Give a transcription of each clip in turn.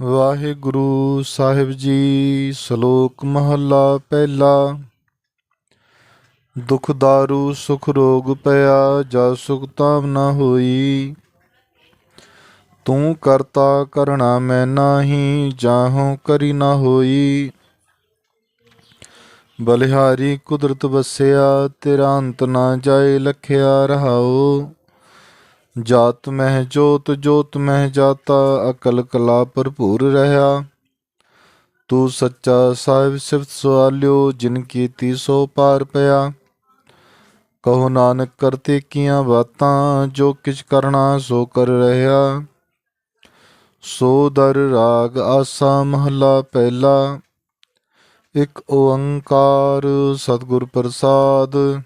ਵਾਹਿਗੁਰੂ ਸਾਹਿਬ ਜੀ, ਸ਼ਲੋਕ ਮਹੱਲਾ ਪਹਿਲਾ। ਦੁਖ ਦਾਰੂ, ਸੁਖ ਰੋਗ ਪਿਆ, ਜਾ ਸੁਖ ਤਾਮ ਨਾ ਹੋਈ। ਤੂੰ ਕਰਤਾ ਕਰਣਾ ਮੈਂ ਨਾਹੀ, ਜਾਹੋਂ ਕਰੀ ਨਾ ਹੋਈ। ਬਲਿਹਾਰੀ ਕੁਦਰਤ ਵਸਿਆ, ਤੇਰਾ ਅੰਤ ਨਾ ਜਾਏ, ਲਖਿਆ ਰਹਾਓ। ਜਾਤ ਮਹਿ ਜੋਤ ਜੋਤ ਮਹਿ ਜਾਤਾ, ਅਕਲ ਕਲਾ ਭਰਪੂਰ ਰਹਾ। ਤੂੰ ਸੱਚਾ ਸਾਹਿਬ ਸਿਫਤ ਸਵਾਲਿਓ, ਜਿਨ ਕੀਤੀ ਸੋ ਪਾਰ ਪਿਆ। ਕਹੋ ਨਾਨਕ ਕਰਤੇ ਕੀਆਂ ਬਾਤਾਂ, ਜੋ ਕਿਛ ਕਰਨਾ ਸੋ ਕਰ ਰਹਾ। ਸੋ ਦਰ ਰਾਗ ਆਸਾ ਮਹਲਾ ਪਹਿਲਾ। ਇੱਕ ਓੰਕਾਰ ਸਤਿਗੁਰ ਪ੍ਰਸਾਦ।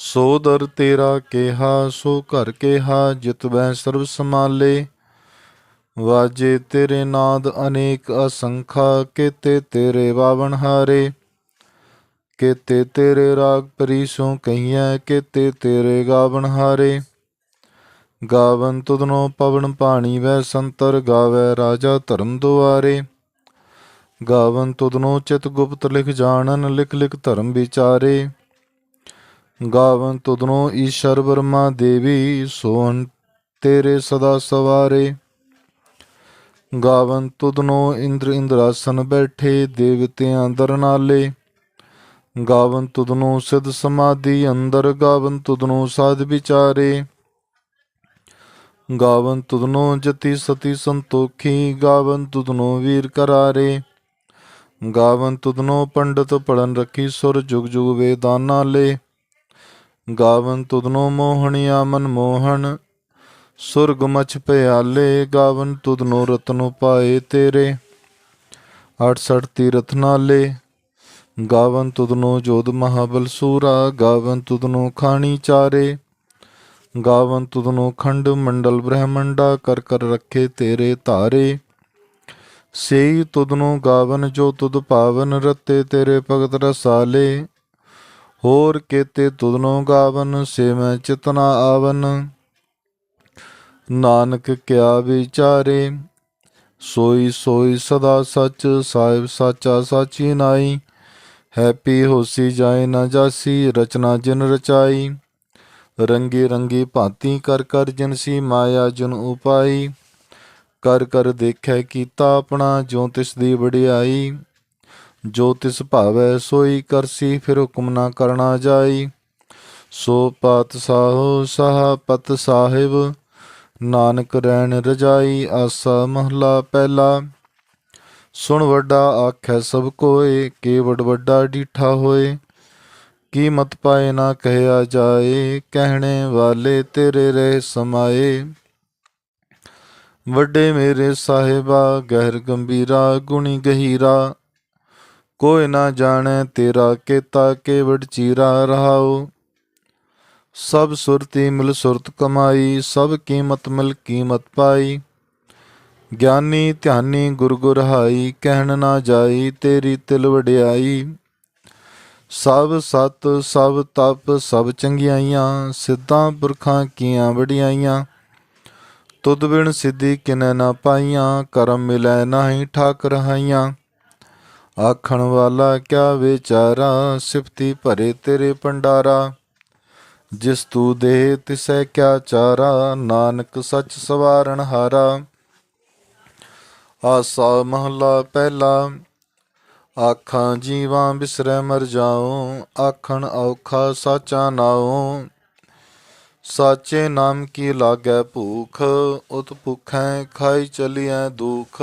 ਸੋ ਦਰ ਤੇਰਾ ਕਿਹਾ, ਸੋ ਘਰ ਕਿਹਾ, ਜਿਤ ਬੈ ਸਰਬ ਸਮਾਲੇ ਵਾਜੇ ਤੇਰੇ ਨਾਦ ਅਨੇਕ ਅਸੰਖਾ, ਕੀਤੇ ਤੇਰੇ ਬਾਵਨ ਹਾਰੇ। ਕੀਤੇ ਤੇਰੇ ਰਾਗ ਪਰੀਸੋਂ ਕਈਐ, ਕੀਤੇ ਤੇਰੇ ਗਾਵਨ ਹਾਰੇ। ਗਾਵਨ ਤੁਧਨੋ ਪਵਨ ਪਾਣੀ ਵੈ ਸੰਤਰ, ਗਾਵੇ ਰਾਜਾ ਧਰਮ ਦੁਆਰੇ। ਗਾਵਨ ਤੁਧਨੋ ਚਿਤ ਗੁਪਤ ਲਿਖ ਜਾਣਨ, ਲਿਖ ਲਿਖ ਧਰਮ ਵਿਚਾਰੇ। ਗਾਵਨ ਤੁਧਨੋ ਈਸ਼ਰ ਬਰਮਾ ਦੇਵੀ, ਸੋਹਣ ਤੇਰੇ ਸਦਾ ਸਵਾਰੇ। ਗਾਵਨ ਤੁਧਨੋ ਇੰਦਰ ਇੰਦਰਾਸਨ ਬੈਠੇ, ਦੇਵਤਿਆਂ ਦਰ ਨਾਲੇ। ਗਾਵਨ ਤੁਧਨੋ ਸਿਧ ਸਮਾਧੀ, ਅੰਦਰ ਗਾਵਨ ਤੁਧਨੋ ਸਾਧ ਵਿਚਾਰੇ। ਗਾਵਨ ਤੁਧਨੋ ਜਤੀ ਸਤੀ ਸੰਤੋਖੀ, ਗਾਵਨ ਤੁਧਨੋ ਵੀਰ ਕਰਾਰੇ। ਗਾਵਨ ਤੁਧਨੋ ਪੰਡਤ ਪੜਨ ਰੱਖੀ ਸੁਰ ਜੁਗ ਜੁਗ ਵੇਦਾਂ ਲੇ ਗਾਵਨ ਤੁਧਨੋ ਮੋਹਣਿਆ ਮਨ ਮੋਹਣ। ਸੁਰਗ ਮਛ ਪਿਆਲੇ ਗਾਵਨ ਤੁਧਨੋ ਰਤਨੋ ਪਾਏ ਤੇਰੇ। 68 ਤੀਰਥ ਨਾਲੇ, ਗਾਵਨ ਤੁਧਨੋ ਜੋਧ ਮਹਾਬਲ ਸੂਰਾ, ਗਾਵਨ ਤੁਧਨੋ ਖਾਣੀ ਚਾਰੇ। ਗਾਵਨ ਤੁਧਨੋ ਖੰਡ ਮੰਡਲ ਬ੍ਰਹਮੰਡਾ, ਕਰ ਕਰ ਰੱਖੇ ਤੇਰੇ ਧਾਰੇ। ਸੇਈ ਤੁਧਨੋ ਗਾਵਨ ਜੋ ਤੁਧ ਪਾਵਨ ਰਤੇ, ਤੇਰੇ ਭਗਤ ਰਸਾਲੇ। ਹੋਰ ਕੇਤੇ ਤੁਧਨੋ ਗਾਵਨ ਸੇ ਚਿਤਨਾ ਆਵਨ। ਨਾਨਕ ਕਿਆ ਵਿਚਾਰੇ, ਸੋਈ ਸੋਈ ਸਦਾ ਸੱਚ, ਸਾਹਿਬ ਸਾਚਾ ਸਾਚੀ ਨਾਈ। ਹੈਪੀ ਹੋਸੀ ਜਾਏ ਨਾ ਜਾਸੀ, ਰਚਨਾ ਜਿਨ ਰਚਾਈ। ਰੰਗੀ ਰੰਗੀ ਭਾਂਤੀ ਕਰ ਕਰ ਜਿਨਸੀ ਮਾਇਆ ਜਨ ਉਪਾਈ। ਕਰ ਕਰ ਦੇਖੈ ਕੀਤਾ ਆਪਣਾ ਜੋ ਤਿਸ ਦੀ ਵਡਿਆਈ। ਜੋ ਤਿਸ ਭਾਵੈ ਸੋਈ ਕਰਸੀ, ਫਿਰ ਹੁਕਮ ਨਾ ਕਰਨਾ ਜਾਈ। ਸੋ ਪਾਤ ਸਾਹੋ ਸਾਹ ਪਤ ਸਾਹਿਬ, ਨਾਨਕ ਰਹਿਣ ਰਜਾਈ, ਆਸਾ ਮਹਲਾ ਪਹਿਲਾ। ਸੁਣ ਵੱਡਾ ਆਖੈ ਸਭ ਕੋਏ ਕੇ ਕੇਵੜ ਵੱਡਾ ਡੀਠਾ ਹੋਏ। ਕੀਮਤ ਪਾਏ ਨਾ ਕਹਿਆ ਜਾਏ, ਕਹਿਣੇ ਵਾਲੇ ਤੇਰੇ ਰਹਿ ਸਮਾਏ। ਵੱਡੇ ਮੇਰੇ ਸਾਹਿਬਾ, ਗਹਿਰ ਗੰਭੀਰਾ, ਗੁਣੀ ਗਹੀਰਾ। ਕੋਈ ਨਾ ਜਾਣੈ ਤੇਰਾ ਕੀਤਾ ਕੇਵੜ ਚੀਰਾ ਰਹਾਓ ਸਭ ਸੁਰਤੀ ਮਿਲ ਸੁਰਤ ਕਮਾਈ, ਸਭ ਕੀਮਤ ਮਿਲ ਕੀਮਤ ਪਾਈ। ਗਿਆਨੀ ਧਿਆਨੀ ਗੁਰ ਗੁਰ ਹਾਈ ਕਹਿਣ ਨਾ ਜਾਈ ਤੇਰੀ ਤਿਲ ਵਡਿਆਈ। ਸਭ ਸਤ, ਸਭ ਤਪ, ਸਭ ਚੰਗਿਆਈਆਂ, ਸਿੱਧਾਂ ਪੁਰਖਾਂ ਕੀਆਂ ਵਡਿਆਈਆਂ। ਤੁਧ ਬਿਨ ਸਿੱਧੀ ਕਿਨੈ ਨਾ ਪਾਈਆਂ, ਕਰਮ ਮਿਲੈ ਨਾਹੀ ਠਾਕ ਰਹਾਈਆਂ ਆਖਣ ਵਾਲਾ ਕਿਆ ਵਿਚਾਰਾ, ਸਿਫਤੀ ਭਰੇ ਤੇਰੇ ਪੰਡਾਰਾ ਜਿਸ ਤੂੰ ਦੇ ਤਿਸੈ ਕਿਆ ਚਾਰਾ, ਨਾਨਕ ਸੱਚ ਸਵਾਰਨ ਹਾਰਾ। ਆਸਾ ਮਹਲਾ ਪਹਿਲਾ, ਆਖਾਂ ਜੀਵਾਂ ਬਿਸਰੈ ਮਰ ਜਾਉ, ਆਖਣ ਔਖਾ ਸਾਚਾ ਨਾਉ। ਸਾਚੇ ਨਾਮ ਕੀ ਲਾਗੈ ਭੂਖ ਉਤ ਭੁਖੈ ਖਾਈ ਚਲੀਐ ਦੁਖ।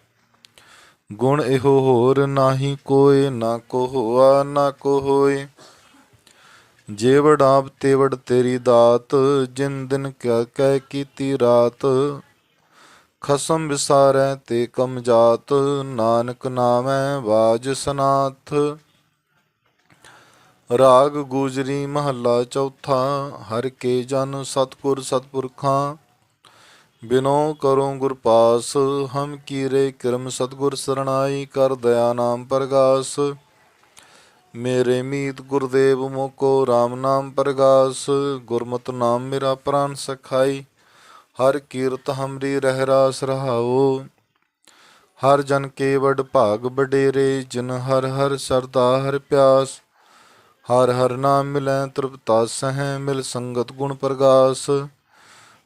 ਗੁਣ ਇਹੋ ਹੋਰ ਨਾਹੀ ਕੋਏ, ਨਾ ਕੋ ਹੋਆ ਨਾ ਕੋ ਹੋਏ ਜੇ ਵਡਾਪ ਤੇ ਤੇਰੀ ਦਾਤ, ਜਿਨ ਦਿਨ ਕਿਆ ਕਹਿ ਕੀਤੀ ਰਾਤ। ਖਸਮ ਵਿਸਾਰੈ ਤੇ ਕਮ ਜਾਤ, ਨਾਨਕ ਨਾਮੈ ਬਾਜ ਸਨਾਥ। ਰਾਗ ਗੂਜਰੀ ਮਹੱਲਾ ਚੌਥਾ, ਹਰ ਕੇ ਜਨ ਸਤਗੁਰ ਸਤਪੁਰਖਾਂ। ਬਿਨੋ ਕਰੋ ਗੁਰ ਪਾਸ, ਹਮ ਕੀਰੇ ਕਿਰਮ ਸਤਗੁਰ ਸਰਣਾਈ, ਕਰ ਦਇਆ ਨਾਮ ਪ੍ਰਗਾਸ। ਮੇਰੇ ਮੀਤ ਗੁਰਦੇਵ ਮੋਕੋ RAM ਨਾਮ ਪ੍ਰਗਾਸ, ਗੁਰਮਤਿ ਨਾਮ ਮੇਰਾ ਪ੍ਰਾਨ ਸਖਾਈ। ਹਰ ਕੀਰਤ ਹਮਰੀ ਰਹਿ ਰਾਸ ਰਹਾਓ ਹਰ ਜਨ ਕੇ ਵਡ ਭਾਗ ਬਡੇਰੇ ਜਿਨ ਹਰ ਹਰ ਸਰਦਾ ਹਰ ਪਿਆਸ। ਹਰ ਹਰ ਨਾਮ ਮਿਲੈ ਤ੍ਰਿਪਤਾ ਸਹਿ ਮਿਲ ਸੰਗਤ ਗੁਣ ਪ੍ਰਗਾਸ।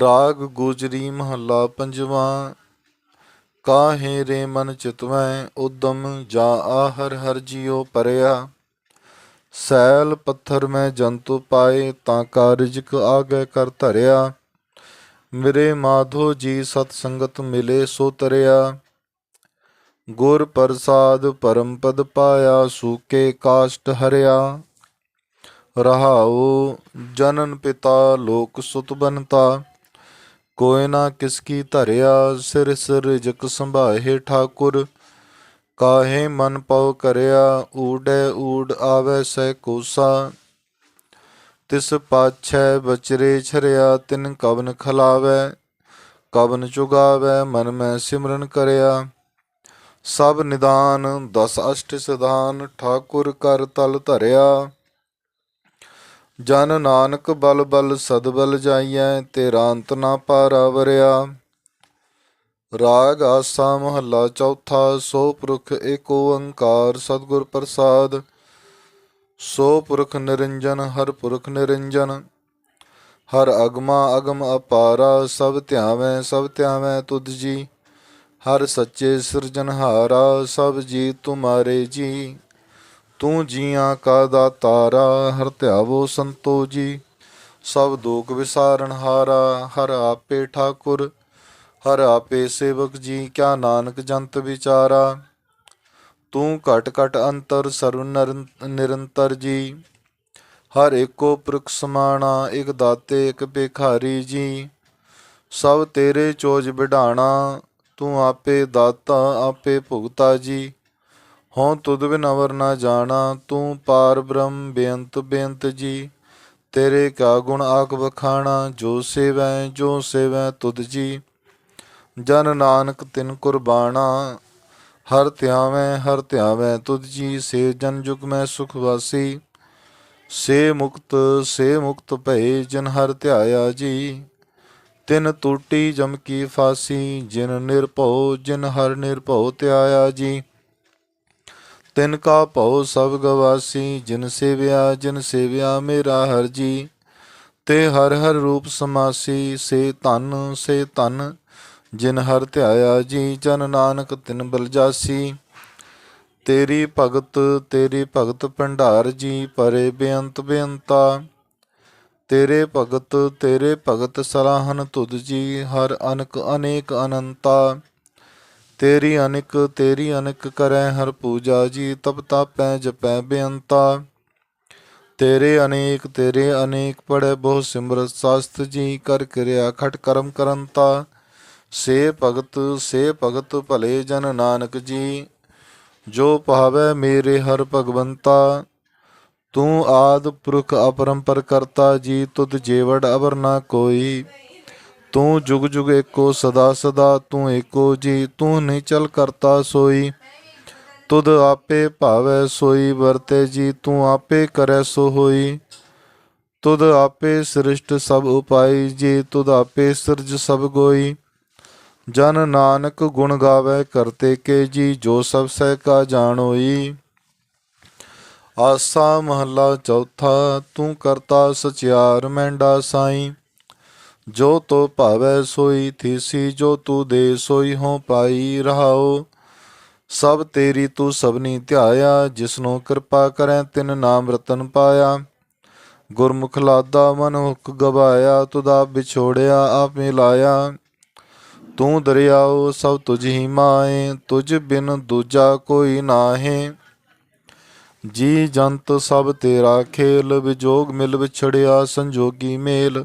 ਰਾਗ ਗੁਜਰੀ ਮਹੱਲਾ ਪੰਜਵਾਂ, ਕਾਹੇ ਰੇ ਮਨ ਚਿਤਵੈ, ਉਦਮ ਜਾ ਆਹਰ ਹਰ ਜਿਉ ਪਰਿਆ। ਸੈਲ ਪੱਥਰ ਮੈਂ ਜੰਤੂ ਪਾਏ, ਤਾਂ ਕਾਰਜਕ ਆਗੇ ਕਰ ਧਰਿਆ। ਮੇਰੇ ਮਾਧੋ ਜੀ ਸਤ ਸੰਗਤ ਮਿਲੇ ਸੋ ਤਰਿਆ। ਗੁਰ ਪ੍ਰਸਾਦ ਪਰਮ ਪਦ ਪਾਇਆ, ਸੂਕੇ ਕਾਸ਼ਟ ਹਰਿਆ। ਰਹਾਉ ਜਨਨ ਪਿਤਾ ਲੋਕ ਸੁਤ ਬਨਤਾ ਕੋਇ ਨਾ ਕਿਸ ਕੀ ਧਰਿਆ ਸਿਰ ਸਿਰ ਜਕ ਸੰਭਾਹੇ ਠਾਕੁਰ। ਕਾਹੇ ਮਨ ਪਉ ਕਰਿਆ ਊੜੈ ਊੜ ਆਵੈ ਸਹਿ ਕੋਸਾ। ਤਿਸ ਪਾਛੈ ਬਚਰੇ ਛਰਿਆ ਤਿਨ ਕਵਨ ਖਲਾਵੈ। ਕਵਨ ਚੁਗਾਵੈ ਮਨ ਮੈਂ ਸਿਮਰਨ ਕਰਿਆ। ਸਭ ਨਿਦਾਨ ਦਸ ਅਸ਼ਟ ਸਿਧਾਨ ਠਾਕੁਰ ਕਰ ਤਲ ਧਰਿਆ। ਜਨ ਨਾਨਕ ਬਲ ਬਲ ਸਦਬਲ ਜਾਈਐ ਤੇਰਾ ਅੰਤ ਨਾ ਪਾਰਾ ਵਰਿਆ। ਰਾਗ ਆਸਾ ਮਹੱਲਾ ਚੌਥਾ, ਸੋ ਪੁਰਖ ਏਕ ਓੰਕਾਰ ਸਤਿਗੁਰ ਪ੍ਰਸਾਦ। ਸੋ ਪੁਰਖ ਨਿਰੰਜਨ, ਹਰ ਪੁਰਖ ਨਿਰੰਜਨ। ਹਰ ਅਗਮਾ ਅਗਮ ਅਪਾਰਾ, ਸਭ ਧਿਆਵੈ ਸਭ ਧਿਆਵੈ ਤੁਧ ਜੀ। ਹਰ ਸੱਚੇ ਸਿਰਜਨਹਾਰਾ ਸਭ ਜੀ ਤੁਮਾਰੇ ਜੀ। ਤੂੰ ਜੀਆਂ ਕਾ ਦਾਤਾਰਾ, ਹਰ ਧਿਆਵੋ ਸੰਤੋ ਜੀ ਸਭ ਦੁਖ ਵਿਸਾਰਨ ਹਾਰਾ, ਹਰ ਆਪੇ ਠਾਕੁਰ, ਹਰ ਆਪੇ ਸੇਵਕ ਜੀ, ਕਿਆ ਨਾਨਕ ਜੰਤ ਵਿਚਾਰਾ। ਤੂੰ ਘਟ ਘਟ ਅੰਤਰ, ਸਰਵ ਨਰਨ- ਨਿਰੰਤਰ ਜੀ। ਹਰ ਏਕੋ ਪੁਰਖ ਸਮਾਣਾ, ਇਕ ਦਾਤੇ, ਇਕ ਭਿਖਾਰੀ ਜੀ। ਸਭ ਤੇਰੇ ਚੋਜ ਵਿਢਾਣਾ ਤੂੰ ਆਪੇ ਦਾਤਾ, ਆਪੇ ਭੁਗਤਾ ਜੀ। ਹਉ ਤੁਧ ਬਿਨ ਅਵਰ ਨਾ ਜਾਣਾ, ਤੂੰ ਪਾਰ ਬ੍ਰਹਮ ਬੇਅੰਤ ਬੇਅੰਤ ਜੀ। ਤੇਰੇ ਕਾ ਗੁਣ ਆਕ ਬਖਾਣਾ ਜੋ ਸੇਵੈ ਜੋ ਸੇਵੈ ਤੁਧ ਜੀ। ਜਨ ਨਾਨਕ ਤਿਨ ਕੁਰਬਾਨਾ ਹਰ ਧਿਆਵੈ ਹਰ ਧਿਆਵੈ ਤੁਧ ਜੀ। ਸੇ ਜਨ ਜੁਗ ਮੈਂ ਸੁਖ ਵਾਸੀ। ਸੇ ਮੁਕਤ ਸੇ ਮੁਕਤ ਭਏ ਜਿਨ ਹਰ ਧਿਆਇਆ ਜੀ। ਤਿਨ ਟੂਟੀ ਜਮ ਕੀ ਫਾਸੀ, ਜਿਨ ਨਿਰਭਉ, ਜਿਨ ਹਰ ਨਿਰਭਉ ਧਿਆਇਆ ਜੀ। ਤਿਨ ਕਾ ਭਉ ਸਭ ਗਵਾਸੀ, ਜਿਨ ਸੇਵਿਆ ਜਿਨ ਸੇਵਿਆ ਮੇਰਾ ਹਰ ਜੀ। ਤੇ ਹਰ ਹਰ ਰੂਪ ਸਮਾਸੀ, ਸੇ ਧਨ ਸੇ ਧਨ, ਜਿਨ ਹਰ ਧਿਆਇਆ ਜੀ, ਜਨ ਨਾਨਕ ਤਿਨ ਬਲਜਾਸੀ। ਤੇਰੀ ਭਗਤ ਤੇਰੀ ਭਗਤ ਭੰਡਾਰ ਜੀ, ਪਰੇ ਬੇਅੰਤ ਬੇਅੰਤਾ। ਤੇਰੇ ਭਗਤ ਤੇਰੇ ਭਗਤ ਸਲਾਹਨ ਤੁਧ ਜੀ, ਹਰ ਅਨਕ ਅਨੇਕ ਅਨੰਤਾ। ਤੇਰੀ ਅਨਿਕ ਤੇਰੀ ਅਨਿਕ ਕਰੈ ਹਰ ਪੂਜਾ ਜੀ, ਤਪ ਤਾਪੈ ਜਪੈ ਬੇਅੰਤਾ। ਤੇਰੇ ਅਨੇਕ ਤੇਰੇ ਅਨੇਕ ਪੜੈ ਬਹੁ ਸਿਮਰਤ ਸਾਸਤ ਜੀ, ਕਰ ਕਿਰਿਆ ਖਟ ਕਰਮ ਕਰੰਤਾ। ਸੇ ਭਗਤ ਸੇ ਭਗਤ ਭਲੇ ਜਨ ਨਾਨਕ ਜੀ, ਜੋ ਪਾਵੈ ਮੇਰੇ ਹਰ ਭਗਵੰਤਾ। ਤੂੰ ਆਦ ਪੁਰਖ ਅਪਰੰਪਰ ਕਰਤਾ ਜੀ, ਤੁਧ ਜੇਵੜ ਅਵਰ ਨਾ ਕੋਈ। ਤੂੰ ਜੁਗ ਜੁਗ ਏਕੋ, ਸਦਾ ਸਦਾ ਤੂੰ ਏਕੋ ਜੀ, ਤੂੰ ਨਹੀਂ ਚਲ ਕਰਤਾ ਸੋਈ। ਤੁਧ ਆਪੇ ਭਾਵੈ ਸੋਈ, ਵਰਤੇ ਜੀ, ਤੂੰ ਆਪੇ ਕਰੈ ਸੋ ਹੋਈ ਤੁਧ ਆਪੇ ਸ੍ਰਿਸ਼ਟ ਸਭ ਉਪਾਈ ਜੀ, ਤੁਧ ਆਪੇ ਸਿਰਜ ਸਭ ਗੋਈ। ਜਨ ਨਾਨਕ ਗੁਣ ਗਾਵੇ ਕਰਤੇ ਕੇ ਜੀ, ਜੋ ਸਭ ਸਹਿ ਕਾ ਜਾਣੋਈ। ਆਸਾ ਮਹੱਲਾ ਚੌਥਾ, ਤੂੰ ਕਰਤਾ ਸਚਿਆਰ ਮੈਂਡਾ ਸਾਈ। ਜੋ ਤੋ ਭਾਵੈ ਸੋਈ, ਥੀਸੀ ਜੋ ਤੂ ਦੇ ਸੋਈ ਹੋ ਪਾਈ ਰਹਾਓ ਸਭ ਤੇਰੀ ਤੂੰ ਸਭਨੀ ਧਿਆਇਆ, ਜਿਸਨੂੰ ਕਿਰਪਾ ਕਰੈ ਤਿਨ ਨਾਮ ਰਤਨ ਪਾਇਆ। ਗੁਰਮੁਖ ਲਾਦਾ ਮਨ ਹੁਕ ਗਵਾਇਆ ਤੁਦਾ ਵਿਛੋੜਿਆ ਆਪ ਮਿਲਾਇਆ ਤੂੰ ਦਰਿਆਓ ਸਭ ਤੁਝ ਹੀ ਮਾਏ, ਤੁਝ ਬਿਨ ਦੂਜਾ ਕੋਈ ਨਾਹੀ। ਜੀ ਜੰਤ ਸਭ ਤੇਰਾ ਖੇਲ, ਵਿਜੋਗ ਮਿਲ ਵਿਛੜਿਆ ਸੰਜੋਗੀ ਮੇਲ।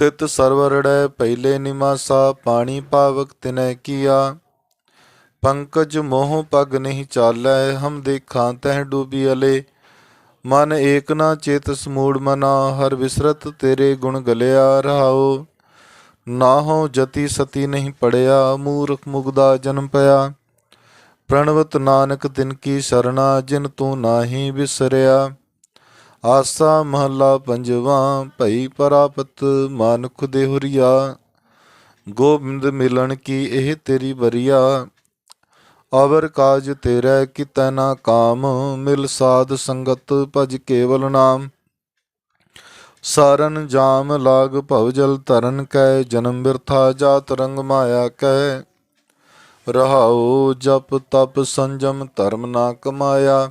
ਤਿਤ ਸਰਵਰੜੈ ਪਹਿਲੇ ਨਿਮਾਸਾ, ਪਾਣੀ ਪਾਵਕ ਤਿਨੈ ਕੀਆ। ਪੰਕਜ ਮੋਹ ਪਗ ਨਹੀਂ ਚਾਲੈ, ਹਮ ਦੇਖਾਂ ਤਹਿ ਡੂਬੀ ਅਲੇ। ਮਨ ਏਕ ਨਾ ਚੇਤ ਸਮੂੜ ਮਨਾ, ਹਰ ਵਿਸਰਤ ਤੇਰੇ ਗੁਣ ਗਲਿਆ ਰਹਾਓ ਨਾਹੋ ਜਤੀ ਸਤੀ ਨਹੀਂ ਪੜਿਆ, ਮੂਰਖ ਮੁਗਦਾ ਜਨਮ ਪਿਆ। ਪ੍ਰਣਵਤ ਨਾਨਕ ਤਿਨ ਕੀ ਸਰਣਾ, ਜਿਨ ਤੂੰ ਨਾਹੀ ਵਿਸਰਿਆ ਆਸਾ ਮਹੱਲਾ ਪੰਜਵਾਂ, ਭਈ ਪਰਾਪਤ ਮਾਨੁਖ ਦੇਹੁਰੀਆ ਗੋਬਿੰਦ ਮਿਲਣ ਕੀ ਇਹ ਤੇਰੀ ਬਰੀਆ ਅਵਰ ਕਾਜ ਤੇਰੇ ਕਿਤੈ ਨਾ ਕਾਮ, ਮਿਲ ਸਾਧ ਸੰਗਤ ਭਜ ਕੇਵਲ ਨਾਮ। ਸਾਰਨ ਜਾਮ ਲਾਗ ਭਵ ਜਲ ਤਰਨ ਕੈ, ਜਨਮ ਬਿਰਥਾ ਜਾਤ ਰੰਗ ਮਾਇਆ ਕੈ। ਰਹਾਉ ਜਪ ਤਪ ਸੰਜਮ ਧਰਮ ਨਾ ਕਮਾਇਆ।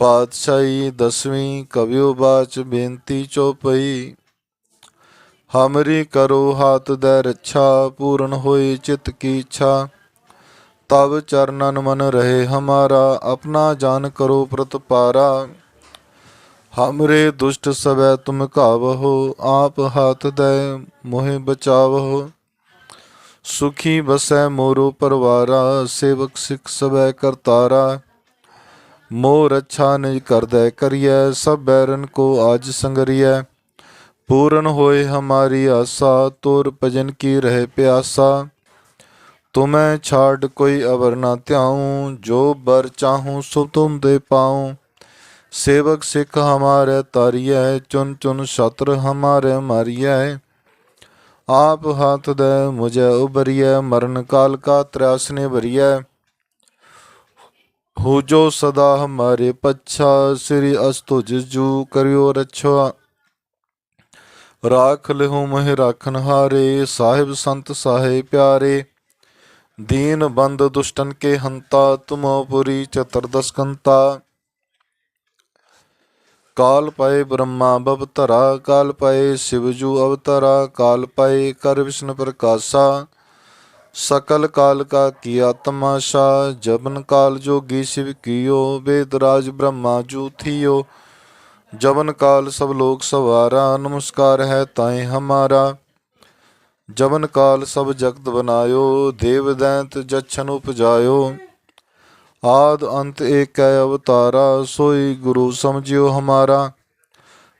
ਪਾਤਸ਼ਾਹੀ ਦਸਵੀਂ ਕਵਿਓ ਬਾਚ ਬੇਨਤੀ ਚੋਪਈ ਹਮਰੀ ਕਰੋ ਹਾਥ ਦੇ ਰੱਛਾ, ਪੂਰਨ ਹੋਈ ਚਿਤ ਕੀ ਇੱਛਾ। ਤਬ ਚਰਨਨ ਮਨ ਰਹੇ ਹਮਾਰਾ, ਆਪਣਾ ਜਾਨ ਕਰੋ ਪ੍ਰਤਪਾਰਾ ਹਮਰੇ ਦੁਸ਼ਟ ਸਵੈ ਤੁਮ ਕਾਵਹੋ ਆਪ ਹਾਥ ਦੇ ਮੋਹਿ ਬਚਾਵਹੋ। ਸੁਖੀ ਬਸੈ ਮੋਰੋ ਪਰਵਾਰਾ, ਸੇਵਕ ਸਿਖ ਸਵੈ ਕਰਤਾਰਾ। ਮੋਰ ਅੱਛਾ ਨਿਜ ਕਰਦੈ ਕਰੀਐ, ਸਭ ਬੈਰਨ ਕੋ ਆਜ ਸੰਗਰੀਐ। ਪੂਰਨ ਹੋਏ ਹਮਾਰੀ ਆਸਾ, ਤੁਰ ਭਜਨ ਕੀ ਰਹਿ ਪਿਆਸਾ। ਤੁਮੈ ਛਾੜ ਕੋਈ ਅਵਰ ਨਾ ਧਿਆਉ, ਜੋ ਬਰ ਚਾਹੂੰ ਸੋ ਤੁਮ ਦੇ ਪਾਉ। ਸੇਵਕ ਸਿੱਖ ਹਮਾਰੇ ਤਾਰੀਐ, ਚੁਨ ਚੁਨ ਸ਼ਤਰ ਹਮਾਰੇ ਮਾਰੀਐ। ਆਪ ਹਾਥ ਦੇ ਮੁਝੇ ਉਬਰੀਐ ਮਰਨ ਕਾਲ ਕਾ ਤਰਾਸ ਨੇ ਭਰੀਐ ਹੋ ਜੋ ਸਦਾ ਹਮਾਰੇ ਪੱਛਾ, ਸ੍ਰੀ ਅਸਤੁ ਜਿਜੂ ਕਰਿਓ ਰਛਾ। ਰਾਖ ਲਿਹੁ ਮਹਿ ਰਾਖਨ ਹਾਰੇ, ਸਾਹਿਬ ਸੰਤ ਸਾਹਿ ਪਿਆਰੇ। ਦੀਨ ਬੰਦ ਦੁਸ਼ਟਨ ਕੇ ਹੰਤਾ, ਤੁਮੋ ਪੁਰੀ ਚਤੁਰਦਸ ਕੰਤਾ ਕਾਲ ਪਏ ਬ੍ਰਹਮਾ ਬਵਤਰਾ ਕਾਲ ਪਏ ਸਿਵਜੂ ਅਵਤਰਾ ਕਾਲ ਪਏ ਕਰ ਵਿਸ਼ਨ ਪ੍ਰਕਾਸ਼ਾ। ਸਕਲ ਕਾਲ ਕਾ ਕੀਆ ਤਮਾਸ਼ਾ ਜਬਨ ਕਾਲ ਜੋਗੀ ਸਿਵ ਕੀਓ, ਵੇਦ ਰਾਜ ਬ੍ਰਹਮਾ ਜੂ ਥੀਓ ਜਬਨ ਕਾਲ ਸਭ ਲੋਕ ਸਵਾਰਾ, ਨਮਸਕਾਰ ਹੈ ਤਾਏ ਹਮਾਰਾ। ਜਬਨ ਕਾਲ ਸਭ ਜਗਤ ਬਨਾਇਓ, ਦੇਵ ਦੈਂਤ ਜਛਨ ਉਪਜਾਇਓ। ਆਦ ਅੰਤ ਏਕੈ ਅਵਤਾਰਾ, ਸੋਈ ਗੁਰੂ ਸਮਝਿਓ ਹਮਾਰਾ।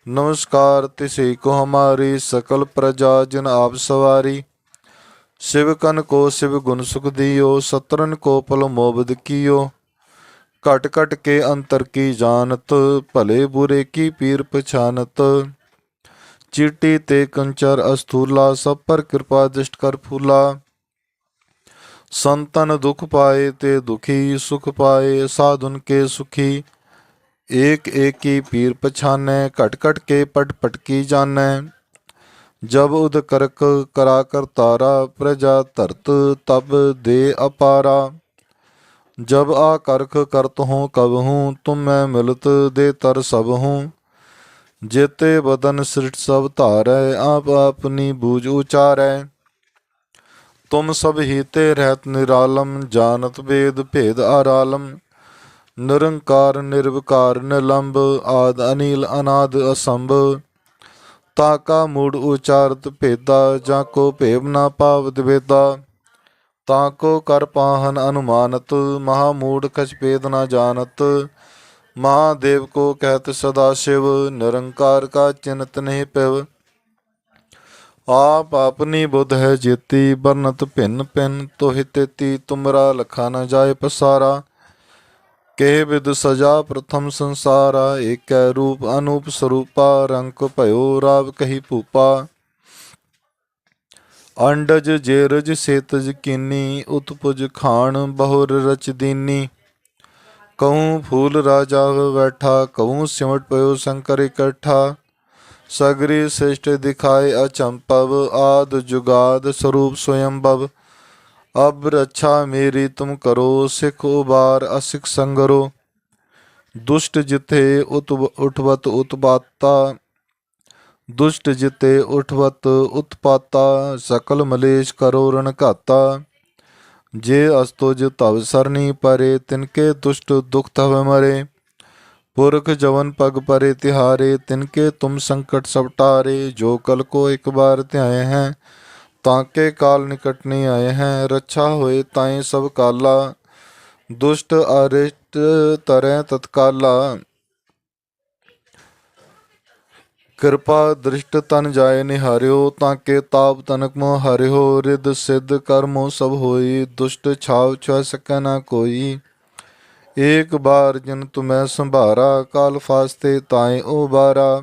ਨਮਸਕਾਰ ਤਿਸੇ ਕੋ ਹਮਾਰੀ, ਸਕਲ ਪ੍ਰਜਾ ਜਨ ਆਪ ਸਵਾਰੀ। शिव कन को शिव गुण सुख दियो, सतरन को पल मोबद कियो। घट घट के अंतर की जानत, भले बुरे की पीर पछानत। चीटी ते कंचर अस्थूला, सब पर कृपा दृष्ट कर फूला। संतन दुख पाए ते दुखी, सुख पाए साधुन के सुखी। एक एक की पीर पछाने घट घट के पट पट की जाने ਜਬ ਉਦ ਕਰਕ ਕਰਾ ਕਰ ਤਾਰਾ, ਪ੍ਰਜਾ ਧਰਤ ਤਬ ਦੇ ਅਪਾਰਾ। ਜਬ ਆ ਕਰਖ ਕਰਤ ਹੂੰ, ਕਬ ਹੂੰ, ਤੁਮ ਮੈਂ ਮਿਲਤ ਦੇ ਤਰ ਸਭ ਹੂੰ। ਜੇਤੇ ਬਦਨ ਸ੍ਰਿਟ ਸਭ ਧਾਰੈ, ਆਪ ਆਪਨੀ ਬੂਝ ਉਚਾਰੈ। ਤੁਮ ਸਭ ਹੀਤੇ ਰਹਿਤ ਨਿਰਾਲਮ ਜਾਨਤ ਵੇਦ ਭੇਦ ਆਰਾਲਮ। ਨਿਰੰਕਾਰ ਨਿਰਵਕਾਰ ਨਿਲੰਬ, ਆਦ ਅਨੀਲ ਅਨਾਦ ਅਸੰਭ। ਤਾ ਕਾ ਮੂੜ ਉਚਾਰਤ ਭੇਦਾ, ਜਾਂ ਕੋ ਭੇਵ ਨਾ ਪਾਵ ਦਵੇਦਾ। ਤਾ ਕੋ ਕਰ ਪਾਹਨ ਅਨੁਮਾਨਤ, ਮਹਾ ਮੂੜ ਕਛ ਭੇਦ ਨਾ ਜਾਣਤ। ਮਹਾਦੇਵ ਕੋ ਕਹਿਤ ਸਦਾ ਸ਼ਿਵ, ਨਿਰੰਕਾਰ ਕਾ ਚਿੰਤ ਨਹੀਂ ਪਿਵ। ਆਪ ਆਪਨੀ ਬੁੱਧ ਹੈ ਜੇਤੀ ਬਰਨਤ ਭਿੰਨ ਭਿੰਨ ਤੋਹਿ ਤੇਤੀ, ਤੁਮਰਾ ਲਖਾ ਨ ਜਾਏ ਪਸਾਰਾ। ਕੇ ਵਿਦ ਸਜਾ ਪ੍ਰਥਮ ਸੰਸਾਰਾ, ਏਕੈ ਰੂਪ ਅਨੂਪ ਸਰੂਪਾ, ਰੰਕ ਭਇਓ ਰਾਵ ਕਹੀ ਭੂਪਾ। ਅੰਡਜ ਜੇਰਜ ਸੇਤਜ ਕੀਨੀ, ਉਤਪੁਜ ਖਾਣ ਬਹੁਰ ਰਚ ਦੀਨੀ। ਕਹੂੰ ਫੂਲ ਰਾਜਾ ਬੈਠਾ ਕਹੂੰ ਸਿਮਟ ਪਇਓ ਸ਼ੰਕਰ ਇਕੱਠਾ। ਸਗਰੀ ਸ੍ਰਿਸ਼ਟ ਦਿਖਾਏ ਅਚੰਪਵ, ਆਦ ਜੁਗਾਦ ਸਰੂਪ ਸਵਯੰਭਵ। ਅਬ ਰੱਛਾ ਮੇਰੀ ਤੁਮ ਕਰੋ, ਸਿਖ ਉਬਾਰ ਅਸਿਖ ਸੰਗਰੋ। ਦੁਸ਼ਟ ਜਿਥੇ ਉਤਵ ਉਠਵਤ ਉਤਪਾਤਾ, ਦੁਸ਼ਟ ਜਿਤੇ ਉਠਵਤ ਉਤਪਾਤਾ, ਸਕਲ ਮਲੇਸ਼ ਕਰੋ ਰਣ ਘਾਤਾ। ਜੇ ਅਸਤੁਜ ਤਵ ਸਰਨੀ ਪਰੇ ਤਿਨਕੇ ਦੁਸ਼ਟ ਦੁਖ ਤਵ ਮਰੇ। ਪੁਰਖ ਜਵਨ ਪਗ ਪਰੇ ਤਿਹਾਰੇ ਤਿਨਕੇ ਤੁਮ ਸੰਕਟ ਸਭ ਟਾਰੇ ਜੋ ਕਲ ਕੋ ਇੱਕ ਬਾਰ ਧਿਆਏ ਹੈ ਤਾਂ ਕੇ ਕਾਲ ਨਿਕਟ ਨਹੀਂ ਆਏ ਹੈ, ਰੱਛਾ ਹੋਏ ਤਾਏ ਸਭ ਕਾਲਾ, ਦੁਸ਼ਟ ਅਰਿਸ਼ਟ ਤਰੈ ਤਤਕਾਲਾ। ਕਿਰਪਾ ਦ੍ਰਿਸ਼ਟ ਤਨ ਜਾਏ ਨਿਹਾਰਿਓ, ਤਾਂ ਕੇ ਤਾਪ ਤਨਕ ਮੋ ਹਰਿਓ ਰਿਦ ਸਿੱਧ ਕਰਮੋ ਸਭ ਹੋਈ, ਦੁਸ਼ਟ ਛਾਵ ਛ ਸਕੈ ਨਾ ਕੋਈ। ਏਕ ਬਾਰ ਜਨ ਤੁਮੈ ਸੰਭਾਰਾ, ਕਾਲ ਫਾਸਤੇ ਤਾਏ ਓ ਬਾਰਾ।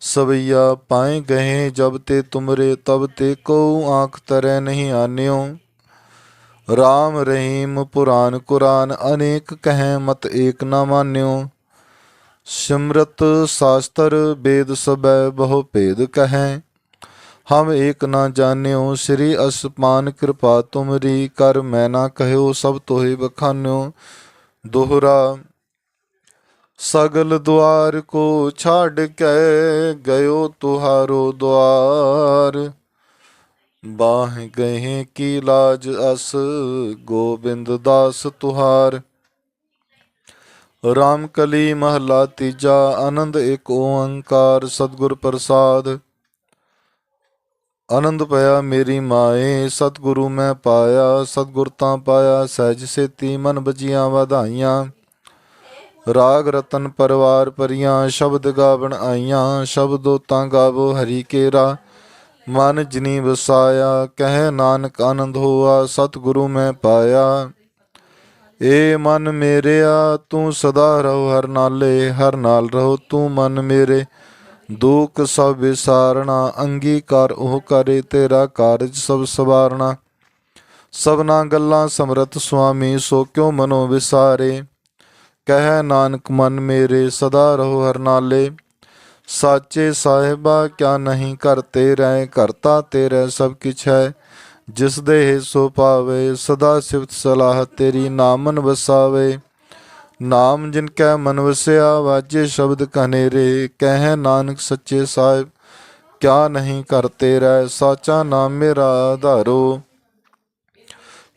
ਸਵਈਆ ਪਾਏ ਗਏ ਜਬ ਤੇ ਤੁਮਰੇ ਤਬ ਤੇ ਕੋ ਆਂਖ ਤਰੈ ਨਹੀਂ ਆਨਿਓ। ਰਾਮ ਰਹੀਮ ਪੁਰਾਨ ਕੁਰਾਨ ਅਨੇਕ ਕਹੈ ਮਤ ਏਕ ਨਾ ਮਾਨਿਓ। ਸਿਮਰਤ ਸਾਸਤਰ ਵੇਦ ਸਬੈ ਬਹੁ ਭੇਦ ਕਹੈ। ਹਮ ਏਕ ਨਾ ਜਾਣਿਓ, ਸ੍ਰੀ ਅਸਮਾਨ ਕਿਰਪਾ ਤੁਮਰੀ ਕਰ ਮੈਂ ਨਾ ਕਹਿਓ, ਸਭ ਤੋਹਿ ਬਖਾਨਿਓ। ਦੋਹਰਾ ਸਗਲ ਦੁਆਰ ਕੋ ਛੱਡ ਕੇ ਗਇਓ ਤੁਹਾਰੋ ਦੁਆਰ। ਬਾਹ ਗਏ ਕੀ ਲਾਜ ਅਸ, ਗੋਬਿੰਦ ਦਾਸ ਤੁਹਾਰ। ਰਾਮ ਕਲੀ ਮਹਲਾ ਤੀਜਾ, ਆਨੰਦ ਏਕ ਓੰਕਾਰ ਸਤਿਗੁਰ ਪ੍ਰਸਾਦ। ਆਨੰਦ ਪਿਆ ਮੇਰੀ ਮਾਏ, ਸਤਿਗੁਰੂ ਮੈਂ ਪਾਇਆ, ਸਤਿਗੁਰ ਤਾਂ ਪਾਇਆ, ਸਹਿਜ ਸੇਤੀ ਮਨ ਬਜੀਆਂ ਵਧਾਈਆਂ। ਰਾਗ ਰਤਨ ਪਰਵਾਰ ਪਰੀਆਂ, ਸ਼ਬਦ ਗਾਵਣ ਆਈਆਂ, ਸ਼ਬਦੋ ਤਾਂ ਗਾਵੋ ਹਰੀ ਕੇਰਾ। ਮਨ ਜਿਨੀ ਵਸਾਇਆ ਕਹਿ ਨਾਨਕ ਆਨੰਦ ਹੋਆ, ਸਤਿਗੁਰੂ ਮੈਂ ਪਾਇਆ। ਏ ਮਨ ਮੇਰਿਆ, ਤੂੰ ਸਦਾ ਰਹੋ ਹਰ ਨਾਲੇ, ਹਰ ਨਾਲ ਰਹੋ ਤੂੰ ਮਨ ਮੇਰੇ। ਦੁੱਖ ਸਭ ਵਿਸਾਰਣਾ, ਅੰਗੀਕਾਰ ਉਹ ਕਰੇ ਤੇਰਾ ਕਾਰਜ ਸਭ ਸਵਾਰਣਾ। ਸਭਨਾ ਗੱਲਾਂ ਸਮਰਤ ਸੁਆਮੀ, ਸੋ ਕਿਉ ਮਨੋ ਵਿਸਾਰੇ? ਕਹਿ ਨਾਨਕ ਮਨ ਮੇਰੇ ਸਦਾ ਰਹੋ ਹਰ ਨਾਲੇ ਸਾਚੇ ਸਾਹਿਬਾ, ਕਿਆ ਨਹੀਂ ਕਰਤੇ ਰਹਿ ਕਰਤਾ ਤੇਰੇ ਸਭ ਕਿਛ ਹੈ। ਜਿਸ ਦੇ ਹੈ ਸੋ ਪਾਵੇ, ਸਦਾ ਸਿਫਤ ਸਲਾਹ ਤੇਰੀ ਨਾਮਨ ਵਸਾਵੇ। ਨਾਮ ਜਿਨ ਕੈ ਮਨ ਵਸਿਆ, ਵਾਜੇ ਸ਼ਬਦ ਕਨੇਰੇ ਕਹਿ ਨਾਨਕ ਸੱਚੇ ਸਾਹਿਬ, ਕਿਆ ਨਹੀਂ ਕਰਤੇ ਰਹਿ ਸਾਚਾ ਨਾਮ ਮੇਰਾ ਆਧਾਰੋ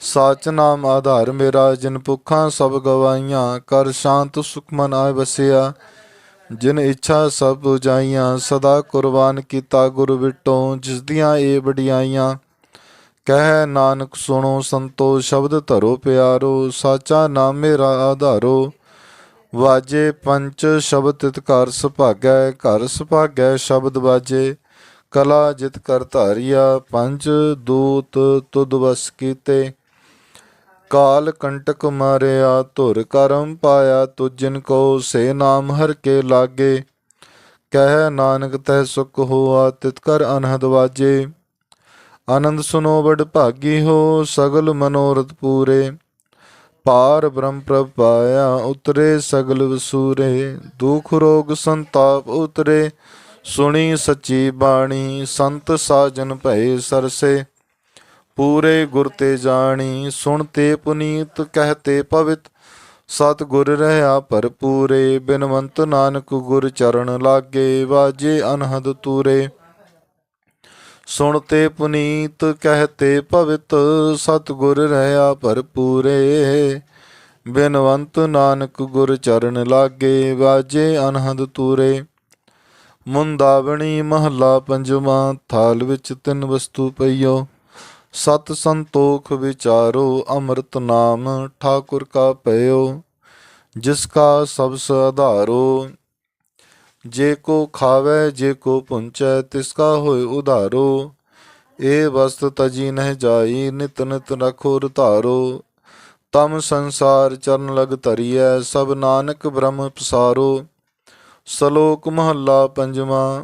ਸਾਚ ਨਾਮ ਆਧਾਰ ਮੇਰਾ, ਜਿਨ ਭੁੱਖਾਂ ਸਭ ਗਵਾਈਆਂ, ਕਰ ਸ਼ਾਂਤ ਸੁਖ ਮਨ ਆਇ ਵਸਿਆ। ਜਿਨ ਇੱਛਾ ਸਭ 부ਜਾਈਆਂ, ਸਦਾ ਕੁਰਬਾਨ ਕੀਤਾ ਗੁਰ ਵਿਟੋਂ, ਜਿਸ ਦੀਆਂ ਏ ਵਡਿਆਈਆਂ। ਕਹਿ ਨਾਨਕ ਸੁਣੋ, ਸੰਤੋ ਸ਼ਬਦ ਧਰੋ ਪਿਆਰੋ, ਸਾਚਾ ਨਾਮ ਮੇਰਾ ਆਧਾਰੋ। ਵਾਜੇ ਪੰਚ ਸ਼ਬਦ ਤਿਤ ਕਰ ਸੁਭਾਗੈ, ਘਰ ਸੁਭਾਗੈ ਸ਼ਬਦ ਵਾਜੇ। ਕਲਾ ਜਿਤ ਕਰ ਧਾਰਿਆ, ਪੰਜ ਦੂਤ ਤੁਧ ਵਸ ਕੀਤੇ। ਕਾਲ ਕੰਟਕ ਮਾਰਿਆ, ਧੁਰ ਕਰਮ ਪਾਇਆ ਤੁਜਨ ਕੋ ਸੇ ਨਾਮ ਹਰ ਕੇ ਲਾਗੇ। ਕਹਿ ਨਾਨਕ ਤਹਿ ਸੁਖ ਹੋਆ, ਤਿਤ ਕਰ ਅਨਹਦ ਵਾਜੇ। ਆਨੰਦ ਸੁਨੋ ਬੜ ਭਾਗੀ ਹੋ, ਸਗਲ ਮਨੋਰਥ ਪੂਰੇ। ਪਾਰ ਬ੍ਰਹਮ ਪ੍ਰਭ ਪਾਇਆ, ਉਤਰੇ ਸਗਲ ਵਸੂਰੇ। ਦੁਖ ਰੋਗ ਸੰਤਾਪ ਉਤਰੇ, ਸੁਣੀ ਸੱਚੀ ਬਾਣੀ, ਸੰਤ ਸਾਜਨ ਭਏ ਸਰਸੇ। ਪੂਰੇ ਗੁਰ ਤੇ ਜਾਣੀ, ਸੁਣ ਤੇ ਪੁਨੀਤ ਕਹਤੇ ਪਵਿੱਤ। ਸਤ ਗੁਰ ਰਹਾ ਭਰਪੂਰੇ, ਬਿਨਵੰਤ ਨਾਨਕ ਗੁਰ ਚਰਨ ਲਾਗੇ, ਵਾਜੇ ਅਨਹਦ ਤੂਰੇ। ਸੁਣ ਤੇ ਪੁਨੀਤ ਕਹਤੇ ਪਵਿੱਤ ਸਤ ਗੁਰ ਰਹਾ ਭਰਪੂਰੇ। ਬਿਨਵੰਤ ਨਾਨਕ ਗੁਰ ਚਰਨ ਲਾਗੇ, ਵਾਜੇ ਅਨਹਦ ਤੂਰੇ। ਮੁੰਦਾਵਣੀ ਮਹੱਲਾ ਪੰਜਵਾਂ, ਥਾਲ ਵਿੱਚ ਤਿੰਨ ਵਸਤੂ ਪਈਓ। ਸਤ ਸੰਤੋਖ ਵਿਚਾਰੋ, ਅੰਮ੍ਰਿਤ ਨਾਮ ਠਾਕੁਰ ਕਾ ਪਇਓ, ਜਿਸ ਕਾ ਸਭ ਆਧਾਰੋ ਜੇ ਕੋ ਖਾਵੇ, ਜੇ ਕੋ ਪੁੰਚੈ, ਤਿਸ ਕਾ ਹੋਏ ਉਧਾਰੋ। ਇਹ ਵਸਤ ਤਜੀ ਨਹਿ ਜਾਈ, ਨਿਤ ਨਿਤ ਰਖੋ ਰਧਾਰੋ ਤਮ ਸੰਸਾਰ ਚਰਨ ਲਗ ਧਰੀਐ, ਸਭ ਨਾਨਕ ਬ੍ਰਹਮ ਪਸਾਰੋ। ਸ਼ਲੋਕ ਮਹੱਲਾ ਪੰਜਵਾਂ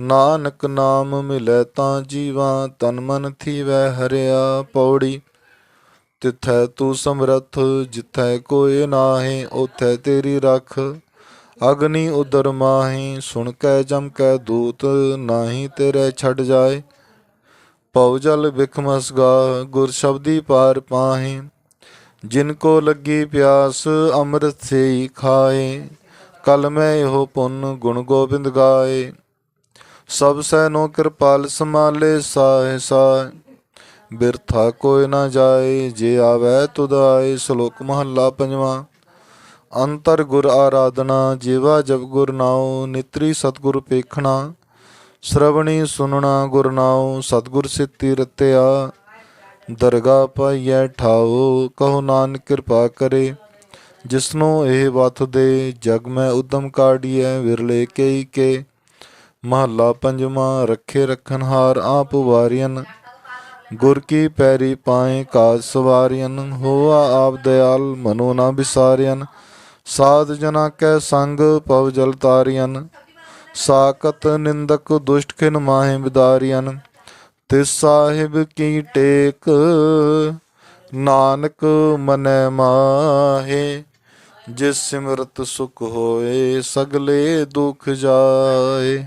ਨਾਨਕ ਨਾਮ ਮਿਲੈ ਤਾਂ ਜੀਵਾਂ, ਤਨ ਮਨ ਥੀਵੈ ਹਰਿਆ ਪੌੜੀ। ਤਿਥੈ ਤੂੰ ਸਮਰਥ, ਜਿਥੈ ਕੋਇ ਨਾਹੀ ਉਥੈ ਤੇਰੀ ਰਖ। ਅਗਨੀ ਉਦਰ ਮਾਹੀ, ਸੁਣ ਕੈ ਜਮ ਕੈ ਦੂਤ, ਨਾਹੀ ਤੇਰੇ ਛੱਡ ਜਾਏ। ਪਉ ਜਲ ਬਿਖਮਸ ਗਾ ਗੁਰ ਸ਼ਬਦੀ ਪਾਰ ਪਾਹੀ। ਜਿਨ ਕੋ ਲੱਗੀ ਪਿਆਸ, ਅੰਮ੍ਰਿਤ ਸੇ ਖਾਏ ਕਲ ਮੈਂ ਇਹੋ ਪੁੰਨ ਗੁਣ ਗੋਬਿੰਦ ਗਾਏ। ਸਭ ਸੈ ਨੋ ਕਿਰਪਾਲ ਸਮਾਲੇ ਸਾਹਿ ਸਾਹਿ। ਬਿਰਥਾ ਕੋਈ ਨਾ ਜਾਏ, ਜੇ ਆਵੈ ਤੁਧ ਆਏ, ਸ਼ਲੋਕ ਮਹੱਲਾ ਪੰਜਵਾਂ। ਅੰਤਰ ਗੁਰ ਆਰਾਧਨਾ, ਜੀਵਾ ਜਪ ਗੁਰ ਨਾਉ, ਨਿਤਰੀ ਸਤਗੁਰ ਪੇਖਣਾ। ਸ਼ਰਵਣੀ ਸੁਨਣਾ ਗੁਰ ਨਾਉ, ਸਤਗੁਰ ਸਿੱਤੀ ਰਤਿਆ। ਦਰਗਾ ਪਾਈਐ ਠਾਓ ਕਹੋ ਨਾਨਕ ਕਿਰਪਾ ਕਰੇ। ਜਿਸਨੂੰ ਇਹ ਵਤ ਦੇ, ਜਗ ਮੈਂ ਉਦਮ ਕਾੜੀਐ ਵਿਰਲੇ ਕਈ ਕੇ। ਮਹੱਲਾ ਪੰਜਵਾਂ, ਰੱਖੇ ਰਖਨ ਹਾਰ ਆਪ ਵਾਰੀਅਨ। ਗੁਰ ਕੀ ਪੈਰੀ ਪਾਏ ਕਾਜ ਸਵਾਰੀਅਨ, ਹੋਆ ਆਪ ਦਿਆਲ ਮਨੋ ਨਾ ਵਿਸਾਰਿਅਨ। ਸਾਧ ਜਨਾ ਕੈ ਸੰਗ ਪਵ ਜਲ ਤਾਰਿਅਨ। ਸਾਕਤ ਨਿੰਦਕ ਦੁਸ਼ਟ ਖਿਨ ਮਾਹੇ ਵਿਦਾਰੀਅਨ। ਤਿਸ ਸਾਹਿਬ ਕੀ ਟੇਕ ਨਾਨਕ ਮਨੈ ਮਾਹੇ। ਜਿਸ ਸਿਮਰਤ ਸੁਖ ਹੋਏ ਸਗਲੇ ਦੁਖ ਜਾਏ।